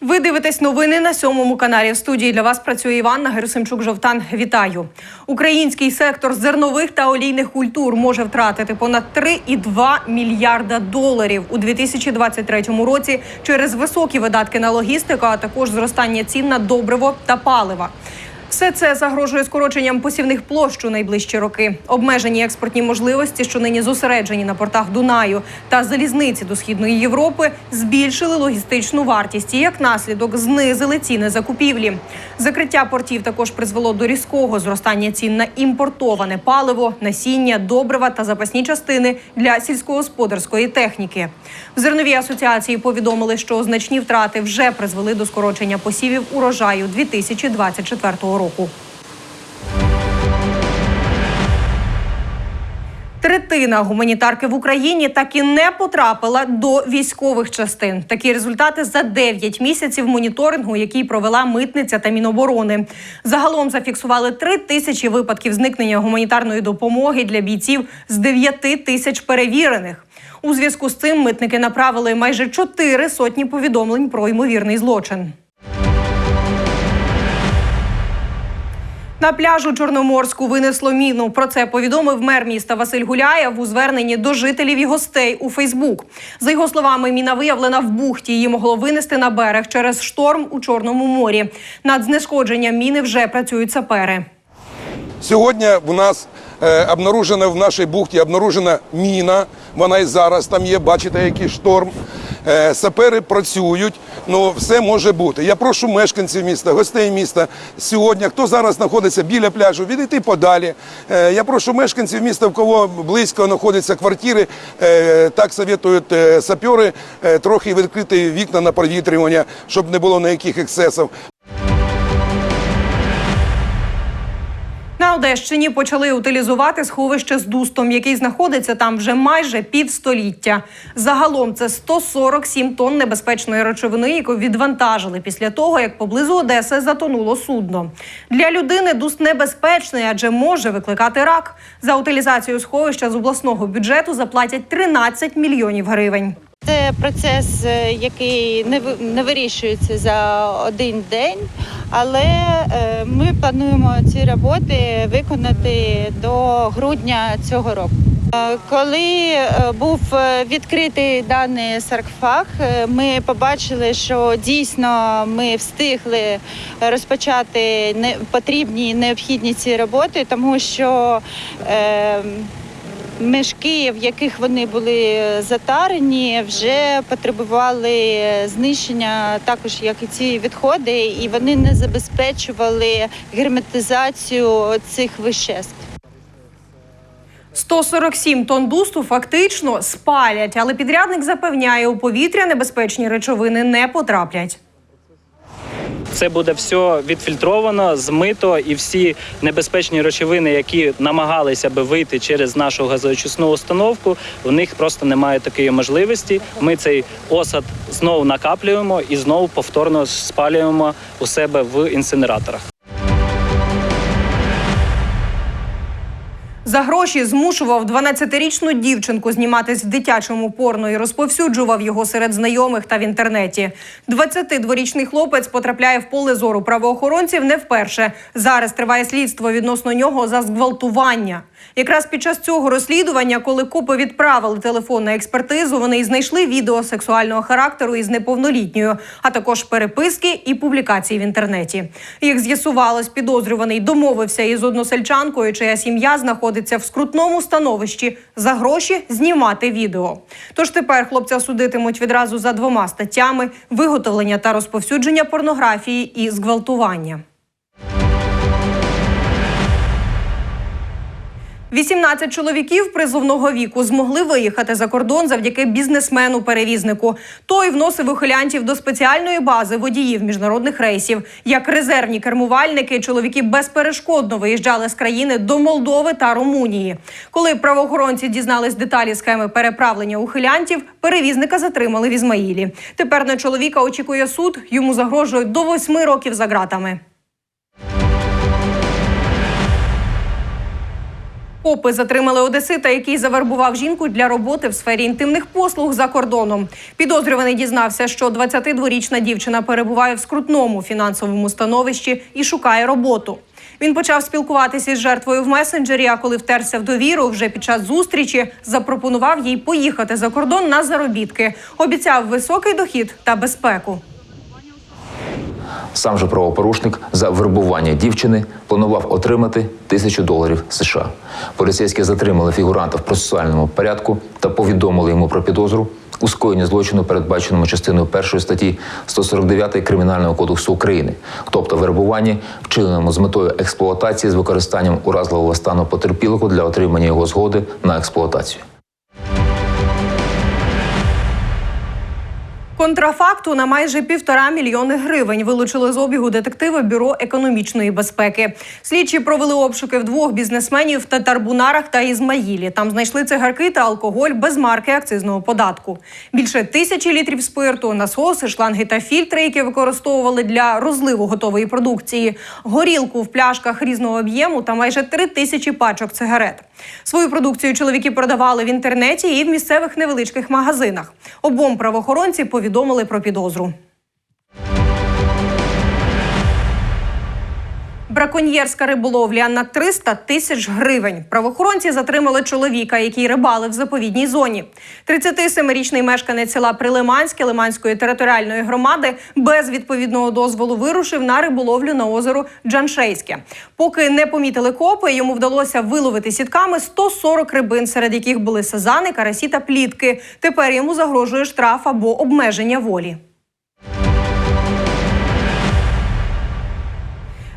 Ви дивитесь новини на сьомому каналі. В студії для вас працює Іванна Герасимчук Жовтан. Вітаю. Український сектор зернових та олійних культур може втратити понад 3,2 мільярда доларів у 2023 році через високі видатки на логістику, а також зростання цін на добриво та палива. Все це загрожує скороченням посівних площ у найближчі роки. Обмежені експортні можливості, що нині зосереджені на портах Дунаю та залізниці до східної Європи, збільшили логістичну вартість і як наслідок знизили ціни закупівлі. Закриття портів також призвело до різкого зростання цін на імпортоване паливо, насіння, добрива та запасні частини для сільськогосподарської техніки. В зерновій асоціації повідомили, що значні втрати вже призвели до скорочення посівів урожаю 2024 року. Третина гуманітарки в Україні так і не потрапила до військових частин. Такі результати за 9 місяців моніторингу, який провела митниця та міноборони. Загалом зафіксували 3 тисячі випадків зникнення гуманітарної допомоги для бійців з 9 тисяч перевірених. У зв'язку з цим митники направили майже 4 сотні повідомлень про ймовірний злочин. На пляжу Чорноморську винесло міну. Про це повідомив мер міста Василь Гуляєв у зверненні до жителів і гостей у Фейсбук. За його словами, міна виявлена в бухті. Її могло винести на берег через шторм у Чорному морі. Над знешкодженням міни вже працюють сапери. Сьогодні в нас е, обнаружена в нашій бухті обнаружена міна. Вона і зараз там є. Бачите, який шторм. Е, сапери працюють. Ну все може бути. Я прошу мешканців міста, гостей міста сьогодні, хто зараз знаходиться біля пляжу, відійти подалі. Е, я прошу мешканців міста, в кого близько знаходяться квартири, е, так советують сапери, трохи відкрити вікна на провітрювання, щоб не було ніяких ексцесів. Одещині почали утилізувати сховище з дустом, який знаходиться там вже майже півстоліття. Загалом це 147 тонн небезпечної речовини, яку відвантажили після того, як поблизу Одеси затонуло судно. Для людини дуст небезпечний, адже може викликати рак. За утилізацію сховища з обласного бюджету заплатять 13 мільйонів гривень. Це процес, е, який не не вирішується за один день, але е, ми плануємо ці роботи виконати до грудня цього року. Е, Коли був відкритий даний саркофаг, е, ми побачили, що дійсно ми встигли розпочати потрібні необхідні ці роботи, тому що Мешки, в яких вони були затарені, вже потребували знищення, також як і ці відходи, і вони не забезпечували герметизацію цих веществ. 147 тонн дусту фактично спалять, але підрядник запевняє, у повітря небезпечні речовини не потраплять. Це буде все відфільтровано, змито, і всі небезпечні речовини, які намагалися би вийти через нашу газоочисну установку, у них просто немає такої можливості. Ми цей осад знову накаплюємо і знову повторно спалюємо у себе в інсинераторах. За гроші змушував 12-річну дівчинку зніматись в дитячому порно і розповсюджував його серед знайомих та в інтернеті. 22-річний хлопець потрапляє в поле зору правоохоронців не вперше. Зараз триває слідство відносно нього за зґвалтування. Якраз під час цього розслідування, коли копи відправили телефон на експертизу, вони й знайшли відео сексуального характеру із неповнолітньою, а також переписки і публікації в інтернеті. Як з'ясувалось, підозрюваний домовився із односельчанкою, чия сім'я знаходиться в скрутному становищі за гроші знімати відео. Тож тепер хлопця судитимуть відразу за двома статтями: виготовлення та розповсюдження порнографії і зґвалтування. 18 чоловіків призовного віку змогли виїхати за кордон завдяки бізнесмену-перевізнику. Той вносив ухилянтів до спеціальної бази водіїв міжнародних рейсів. Як резервні кермувальники, чоловіки безперешкодно виїжджали з країни до Молдови та Румунії. Коли правоохоронці дізнались деталі схеми переправлення ухилянтів, перевізника затримали в Ізмаїлі. Тепер на чоловіка очікує суд. Йому загрожують до восьми років за ґратами. Копи затримали одесита, який завербував жінку для роботи в сфері інтимних послуг за кордоном. Підозрюваний дізнався, що 22-річна дівчина перебуває в скрутному фінансовому становищі і шукає роботу. Він почав спілкуватися із жертвою в месенджері. А коли втерся в довіру, вже під час зустрічі запропонував їй поїхати за кордон на заробітки. Обіцяв високий дохід та безпеку. Сам же правопорушник за вербування дівчини планував отримати тисячу доларів США. Поліцейські затримали фігуранта в процесуальному порядку та повідомили йому про підозру у скоєнні злочину, передбаченому частиною першої статті 149 Кримінального кодексу України, тобто вербуванні, вчиненому з метою експлуатації з використанням уразливого стану потерпілого для отримання його згоди на експлуатацію. Контрафакту на майже півтора мільйони гривень вилучили з обігу детективи бюро економічної безпеки. Слідчі провели обшуки в двох бізнесменів в Татарбунарах та Ізмаїлі. Там знайшли цигарки та алкоголь без марки акцизного податку. Більше тисячі літрів спирту, насоси, шланги та фільтри, які використовували для розливу готової продукції, горілку в пляшках різного об'єму та майже три тисячі пачок цигарет. Свою продукцію чоловіки продавали в інтернеті і в місцевих невеличких магазинах. Обом правоохоронці повідомили про підозру. Браконьєрська риболовля на 300 тисяч гривень. Правоохоронці затримали чоловіка, який рибалив в заповідній зоні. 37-річний мешканець села Прилиманське Лиманської територіальної громади без відповідного дозволу вирушив на риболовлю на озеро Джаншейське. Поки не помітили копи, йому вдалося виловити сітками 140 рибин, серед яких були сазани, карасі та плітки. Тепер йому загрожує штраф або обмеження волі.